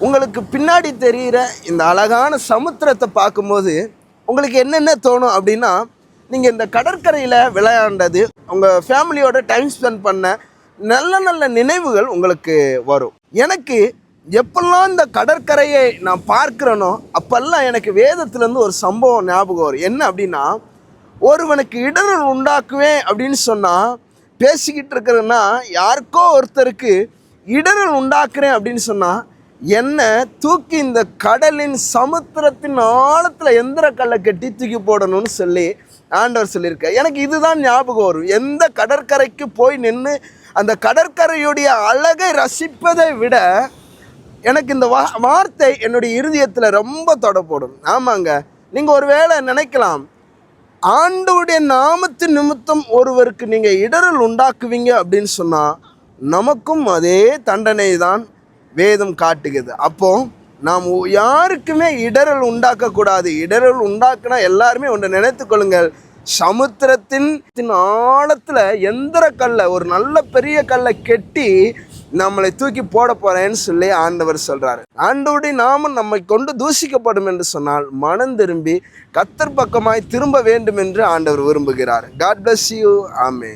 உங்களுக்கு பின்னாடி தெரிகிற இந்த அழகான சமுத்திரத்தை பார்க்கும்போது உங்களுக்கு என்னென்ன தோணும் அப்படின்னா நீங்கள் இந்த கடற்கரையில் விளையாண்டது உங்கள் ஃபேமிலியோட டைம் ஸ்பெண்ட் பண்ண நல்ல நல்ல நினைவுகள் உங்களுக்கு வரும். எனக்கு எப்பெல்லாம் இந்த கடற்கரையை நான் பார்க்குறேனோ அப்பெல்லாம் எனக்கு வேதத்துலேருந்து ஒரு சம்பவம் ஞாபகம் வரும். என்ன அப்படின்னா ஒருவனுக்கு இடரல் உண்டாக்குவேன் அப்படின்னு சொன்னால் பேசிக்கிட்டு இருக்கிறேன்னா யாருக்கோ ஒருத்தருக்கு இடரல் உண்டாக்குறேன் அப்படின்னு சொன்னால் என்னை தூக்கி இந்த கடலின் சமுத்திரத்தின் ஆழத்தில் எந்திர கல்லை கட்டி தூக்கி போடணும்னு சொல்லி ஆண்டவர் சொல்லியிருக்க எனக்கு இதுதான் ஞாபகம் வரும். எந்த கடற்கரைக்கு போய் நின்று அந்த கடற்கரையுடைய அழகை ரசிப்பதை விட எனக்கு இந்த வா வார்த்தை என்னுடைய இருதயத்தில் ரொம்ப தொடப்படும். ஆமாங்க. நீங்கள் ஒரு வேளை நினைக்கலாம் ஆண்டவுடைய நாமத்தின் நிமித்தம் ஒருவருக்கு நீங்கள் இடரல் உண்டாக்குவீங்க அப்படின்னு சொன்னால் நமக்கும் அதே தண்டனை தான் வேதம் காட்டுகிறது. அப்போ நாம் யாருக்குமே இடரல் உண்டாக்கக்கூடாது. இடரல் உண்டாக்குனா எல்லாருமே ஒன்று நினைத்து கொள்ளுங்கள். சமுத்திரத்தின் ஆழத்தில் எந்திர கல்லை ஒரு நல்ல பெரிய கல்லை கெட்டி நம்மளை தூக்கி போட போறேன்னு சொல்லி ஆண்டவர் சொல்றாரு. ஆண்டோடி நாமம் நம்மை கொண்டு தூஷிக்கப்படும் என்று சொன்னால் மனம் திரும்பி கத்தர் பக்கமாய் திரும்ப வேண்டும் என்று ஆண்டவர் விரும்புகிறார். காட் பிளஸ் யூ ஆமே